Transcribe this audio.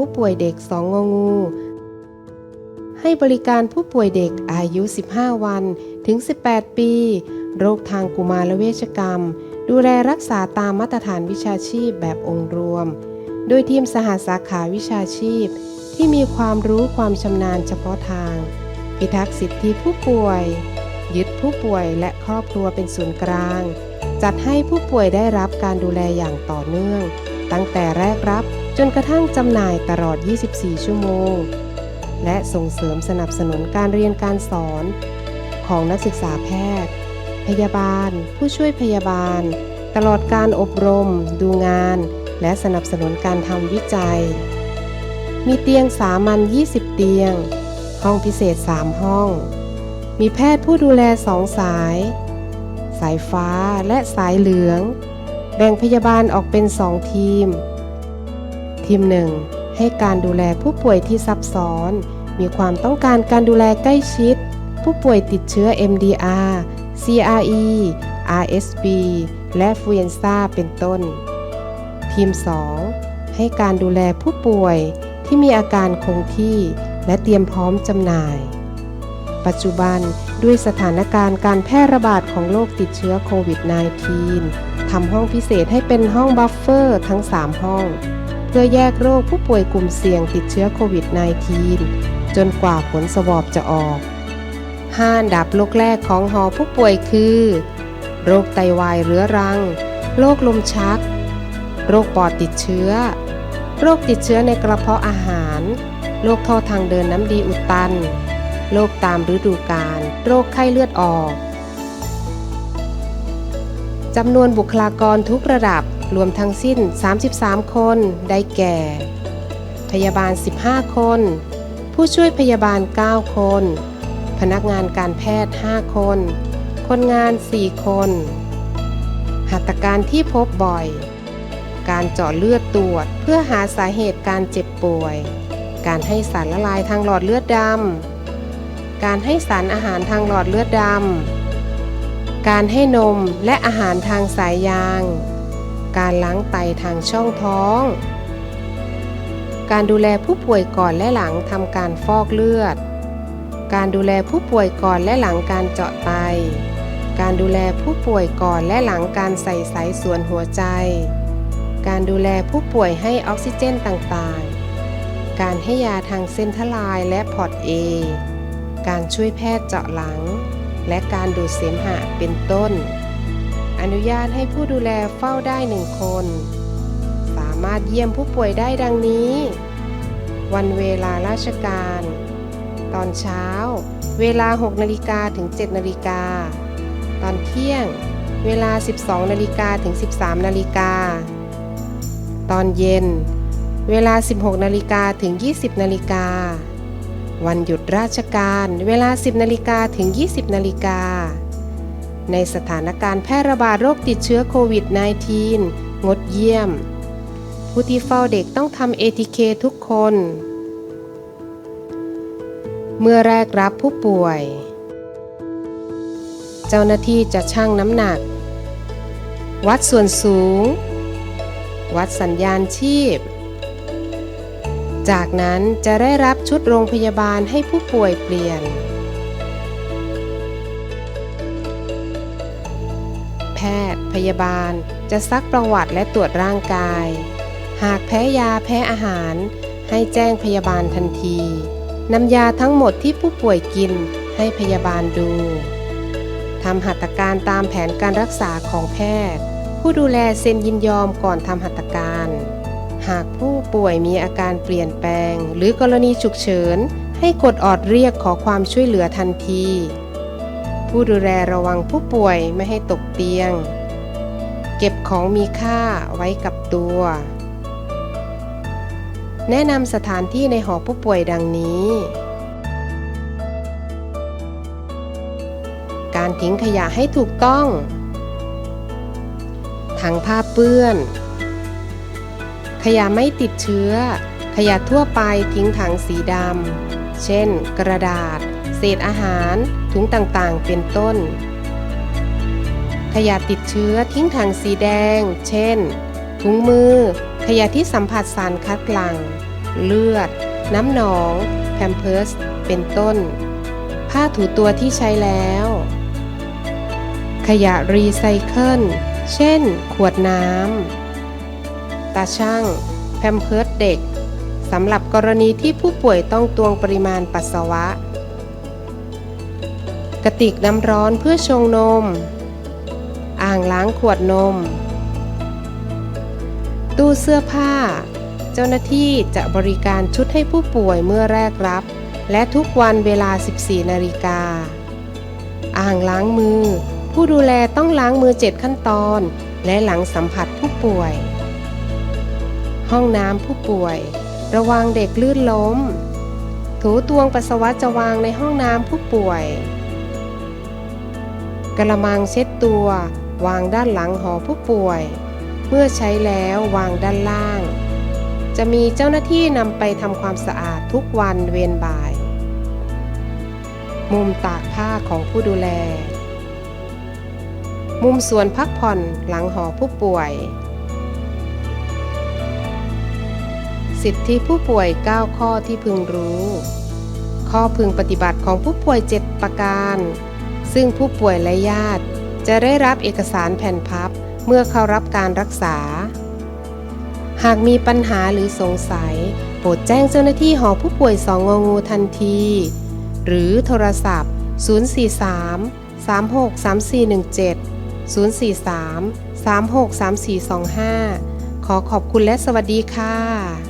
ผู้ป่วยเด็กสองงองู ให้บริการผู้ป่วยเด็กอายุ 15 วันถึง 18 ปี โรคทางกุมารเวชกรรม ดูแลรักษาตามมาตรฐานวิชาชีพแบบองค์รวม โดยทีมสหสาขาวิชาชีพ ที่มีความรู้ความชำนาญเฉพาะทาง พิทักษ์สิทธิผู้ป่วย ยึดผู้ป่วยและครอบครัวเป็นศูนย์กลาง จัดให้ผู้ป่วยได้รับการดูแลอย่างต่อเนื่อง ตั้งแต่แรกรับ จนกระทั่งจำหน่ายตลอด 24 ชั่วโมง และส่งเสริมสนับสนุนการเรียนการสอน ของนักศึกษาแพทย์ พยาบาล ผู้ช่วยพยาบาล ตลอดการอบรม ดูงาน และสนับสนุนการทำวิจัย มีเตียงสามัญ 20 เตียง ห้องพิเศษ 3 ห้อง มีแพทย์ผู้ดูแลสองสาย สายฟ้าและสายเหลือง แบ่งพยาบาลออกเป็นสองทีม ทีมหนึ่งให้การดูแลผู้ป่วยที่ซับซ้อน มีความต้องการการดูแลใกล้ชิด ผู้ป่วยติดเชื้อ MDR CRE RSV และฟ u เ n นซาเป็นต้น ทีม 2 ให้การดูแลผู้ป่วยที่มีอาการคงที่และเตรียมพร้อมจำหน่าย ปัจจุบันด้วยสถานการณ์การแพร่ระบาดของโรคติดเชื้อโควิด -19 ทำห้องพิเศษให้เป็นห้องบัฟเฟอร์ทั้ง 3 ห้อง เพื่อแยกโรคผู้ป่วยกลุ่มเสี่ยงติดเชื้อโควิด -19 จนกว่าผลสวอบจะออกห้าอันดับโรคแรกของหอผู้ป่วยคือ โรคไตวายเรื้อรัง โรคลมชัก โรคปอดติดเชื้อ โรคติดเชื้อในกระเพาะอาหาร โรคท่อทางเดินน้ำดีอุดตัน โรคตามฤดูกาล โรคไข้เลือดออกจำนวนบุคลากรทุกระดับ รวมทั้งสิ้น 33 คนได้แก่ พยาบาล 15 คน ผู้ช่วยพยาบาล 9 คน พนักงานการแพทย์ 5 คน คนงาน 4 คน หัตถการที่พบบ่อย การเจาะเลือดตรวจเพื่อหาสาเหตุการเจ็บป่วย การให้สารละลายทางหลอดเลือดดำ การให้สารอาหารทางหลอดเลือดดำการให้นมและอาหารทางสายยาง การล้างไตทางช่องท้อง การดูแลผู้ป่วยก่อนและหลังทำการฟอกเลือด การดูแลผู้ป่วยก่อนและหลังการเจาะไต การดูแลผู้ป่วยก่อนและหลังการใส่สายส่วนหัวใจ การดูแลผู้ป่วยให้ออกซิเจนต่างๆ การให้ยาทางเส้นทลายและพอร์ตเอ การช่วยแพทย์เจาะหลัง และการดูดเสมหะเป็นต้น อนุญาตให้ผู้ดูแลเฝ้าได้หนึ่งคน สามารถเยี่ยมผู้ป่วยได้ดังนี้ วันเวลาราชการ ตอนเช้า เวลา 6นาฬิกาถึง 7นาฬิกา ตอนเที่ยง เวลา 12นาฬิกาถึง 13นาฬิกา ตอนเย็น เวลา 16นาฬิกาถึง 20นาฬิกา วันหยุดราชการ เวลา 10นาฬิกาถึง 20นาฬิกา ในสถานการณ์แพร่ระบาดโรคติดเชื้อโควิด -19 งดเยี่ยม ผู้ที่เฝ้าเด็กต้องทำ ATK ทุกคน เมื่อแรกรับผู้ป่วย เจ้าหน้าที่จะชั่งน้ำหนัก วัดส่วนสูง วัดสัญญาณชีพ จากนั้นจะได้รับชุดโรงพยาบาลให้ผู้ป่วยเปลี่ยน แพทย์ พยาบาล จะซักประวัติและตรวจร่างกาย หากแพ้ยาแพ้อาหาร ให้แจ้งพยาบาลทันทีนำยาทั้งหมดที่ผู้ป่วยกินให้พยาบาลดูทำหัตถการตามแผนการรักษาของแพทย์ ผู้ดูแลเซ็นยินยอมก่อนทำหัตถการ หากผู้ป่วยมีอาการเปลี่ยนแปลง หรือกรณีฉุกเฉิน ให้กดออดเรียกขอความช่วยเหลือทันที ผู้ดูแลระวังผู้ป่วยไม่ให้ตกเตียง เก็บของมีค่าไว้กับตัว แนะนำสถานที่ในหอผู้ป่วยดังนี้ การทิ้งขยะให้ถูกต้อง ถังผ้าเปื้อน ขยะไม่ติดเชื้อ ขยะทั่วไปทิ้งถังสีดำ เช่น กระดาษ เศษอาหารถุงต่างๆ เป็นต้น ขยะติดเชื้อทิ้งถังสีแดง เช่น ถุงมือ ขยะที่สัมผัสสารคัดหลั่ง เลือด น้ำหนอง แพมเพิร์ส เป็นต้น ผ้าถูตัวที่ใช้แล้ว ขยะรีไซเคิล เช่น ขวดน้ำ ตาช่าง แพมเพิร์สเด็กสำหรับกรณีที่ผู้ป่วยต้องตวงปริมาณปัสสาวะ ระติกน้ำร้อนเพื่อชงนม อ่างล้างขวดนม ตู้เสื้อผ้า เจ้าหน้าที่จะบริการชุดให้ผู้ป่วยเมื่อแรกรับ และทุกวันเวลา 14 นาฬิกา อ่างล้างมือ ผู้ดูแลต้องล้างมือ 7 ขั้นตอน และหลังสัมผัสผู้ป่วย ห้องน้ำผู้ป่วย ระวังเด็กลื่นล้มถูตวงปัสสาวะจะวางในห้องน้ำผู้ป่วย กระมังเช็ดตัว วางด้านหลังหอผู้ป่วย เมื่อใช้แล้ววางด้านล่าง จะมีเจ้าหน้าที่นำไปทำความสะอาดทุกวันเวียนบ่าย มุมตากผ้าของผู้ดูแล มุมส่วนพักผ่อนหลังหอผู้ป่วย สิทธิผู้ป่วย 9 ข้อที่พึงรู้ ข้อพึงปฏิบัติของผู้ป่วย 7 ประการ ซึ่งผู้ป่วยและญาติ จะได้รับเอกสารแผ่นพับเมื่อเข้ารับการรักษา หากมีปัญหาหรือสงสัย โปรดแจ้งเจ้าหน้าที่หอผู้ป่วยสองงงูทันที หรือโทรศัพท์ 043 36 3417 043 36 3425 ขอขอบคุณและสวัสดีค่ะ